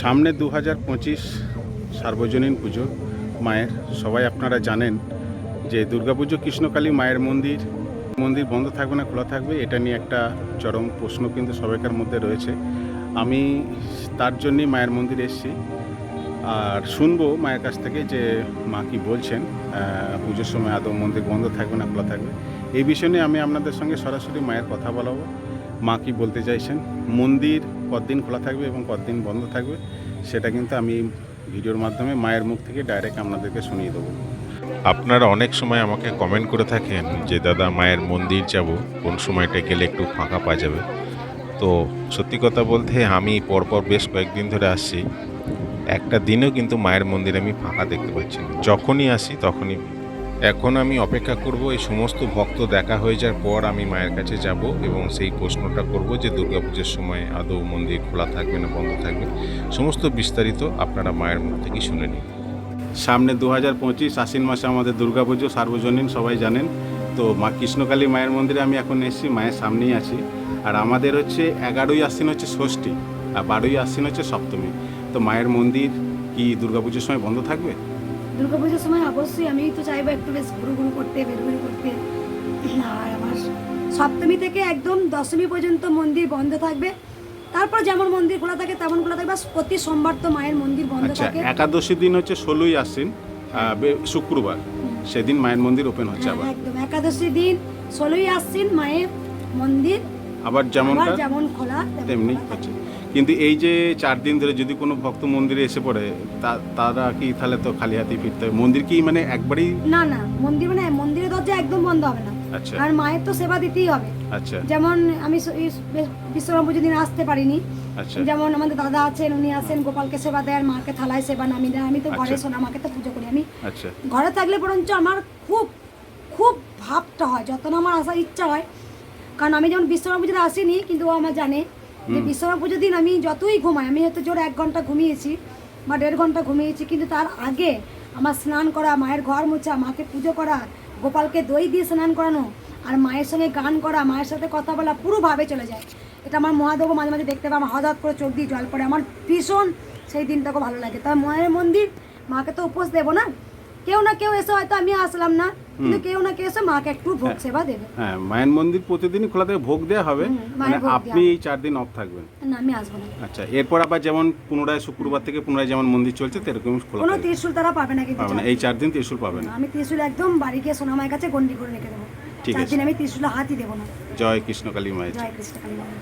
সামনে দু হাজার পঁচিশ সার্বজনীন পুজো, মায়ের, সবাই আপনারা জানেন যে দুর্গাপুজো কৃষ্ণকালী মায়ের মন্দির মন্দির বন্ধ থাকবে না, খোলা থাকবে, এটা নিয়ে একটা চরম প্রশ্ন কিন্তু সবাইকার মধ্যে রয়েছে। আমি তার জন্যই মায়ের মন্দির এসেছি। আর শুনব মায়ের কাছ থেকে যে মা কি বলছেন পুজোর সময় আদৌ মন্দির বন্ধ থাকবে না, খোলা থাকবে। এই বিষয় নিয়ে আমি আপনাদের সঙ্গে সরাসরি মায়ের কথা বলাবো। মা কি বলতে চাইছেন? মন্দির কতদিন খোলা থাকবে এবং কতদিন বন্ধ থাকবে, সেটা কিন্তু আমি ভিডিওর মাধ্যমে মায়ের মুখ থেকে ডাইরেক্ট আপনাদেরকে শুনিয়ে দেবো। আপনারা অনেক সময় আমাকে কমেন্ট করে থাকেন যে, দাদা, মায়ের মন্দির যাব, কোন সময়টা গেলে একটু ফাঁকা পাওয়া যাবে? তো সত্যি কথা বলতে আমি পরপর বেশ কয়েকদিন ধরে আসছি। একটা দিনও কিন্তু মায়ের মন্দির আমি ফাঁকা দেখতে পাচ্ছি যখনই আসি তখনই এখন আমি অপেক্ষা করব, এই সমস্ত ভক্ত দেখা হয়ে যাওয়ার পর আমি মায়ের কাছে যাব এবং সেই প্রশ্নটা করব যে দুর্গাপুজোর সময় আদৌ মন্দির খোলা থাকবে না, বন্ধ থাকবে। সমস্ত বিস্তারিত আপনারা মায়ের মুখ থেকে শুনে নিন। সামনে দু হাজার পঁচিশ আশ্বিন মাসে আমাদের দুর্গাপুজো, সার্বজনীন, সবাই জানেন। তো মা কৃষ্ণকালী মায়ের মন্দিরে আমি এখন এসেছি, মায়ের সামনেই আছি। আর আমাদের হচ্ছে এগারোই আশ্বিন হচ্ছে ষষ্ঠী, আর বারোই আশ্বিন হচ্ছে সপ্তমী। তো মায়ের মন্দির কি দুর্গাপুজোর সময় বন্ধ থাকবে? দুর্গাপুজোর সময় অবশ্যই আমি তো চাইব একটু বেশ ঘুরু ঘুরু করতে বেরুঘুরু করতে। আর আমার সপ্তমী থেকে একদম দশমী পর্যন্ত মন্দির বন্ধ থাকবে। তারপর যেমন মন্দির খোলা থাকে তেমন খোলা থাকবে প্রতি সোমবার তো মায়ের মন্দির বন্ধ আচ্ছা থাকে। একাদশী দিন হচ্ছে ষোলোই আশ্বিন শুক্রবার। সেদিন মায়ের মন্দির ওপেন হচ্ছে হ্যাঁ, আবার। একদম। একাদশী দিন ষোলোই আসছেন মায়ের মন্দির। আবার যেমন যেমন খোলা তেমনি হচ্ছে। কিন্তু এই যে চার দিন ধরে যদি কোনো ভক্ত মন্দিরে এসে পড়ে তা- তারা কি তাহলে তো খালি হাতেই ফিরতে হবে? মন্দির কি মানে একবারই? না না মন্দির মানে মন্দিরের দরজা একদম বন্ধ হবে না। আচ্ছা। আর মায়ের তো সেবা দিতেই হবে। আচ্ছা। যেমন আমি বিশ্বকর্মা পুজোর দিন আসতে পারিনি। আচ্ছা। যেমন আমাদের দাদা আছেন উনি আছেন গোপালকে সেবা দেয় মাকে থালায় সেবা নামিয়ে দেয় আমি তো ঘরে আচ্ছা। সোনা মাকে তো পুজো করি। আমি ঘরে থাকলে বরঞ্চ আমার খুব খুব ভাবটা হয় যত না আমার আসার ইচ্ছা হয়। কারণ আমি যেমন বিশ্বকর্মা পুজোতে আসিনি কিন্তু ও আমার জানে। যে বিশ্বকর্মা পুজোর দিন আমি যতই ঘুমাই আমি হয়তো জোর এক ঘণ্টা ঘুমিয়েছি বা দেড় ঘণ্টা ঘুমিয়েছি কিন্তু তার আগে আমার স্নান করা মায়ের ঘর মোছা মাকে পুজো করা গোপালকে দই দিয়ে স্নান করানো আর মায়ের সঙ্গে গান করা মায়ের সাথে কথা বলা পুরো ভাবে চলে যায়। এটা আমার মহাদেব মাঝে মাঝে দেখতে পাই আমার হঠাৎ করে চোখ দিয়ে জল পড়ে। আমার ভীষণ সেই দিনটাকে ভালো লাগে। তবে মায়ের মন্দির মাকে তো উপোস দেবো না? কেউ না কেউ এসে হয়তো আমি আসলাম না কিন্তু কেউ না কেউ এসে মাকে একটু ভোগ সেবা দেবে। হ্যাঁ মায়ের মন্দির প্রতিদিনই খোলা থেকে ভোগ দেওয়া হবে মানে আপনি এই চার দিন অফ থাকবেন। না আমি আসব না। আচ্ছা এরপর আবার যেমন পুনরায় শুক্রবার থেকে পুনরায় যেমন মন্দির চলছে সেরকম খোলা কোনো ত্রিশুল তারা পাবে না কিন্তু পাবে না এই চার দিন ত্রিশুল পাবে না। আমি ত্রিশুল একদম বাড়ি গিয়ে সোনামায়ের কাছে গন্ডি করে রেখে দেবো। ঠিক আছে। আমি ত্রিশুল হাতই দেবো না। জয় কৃষ্ণকালী মায়ের। জয় কৃষ্ণ কালী মায়ের।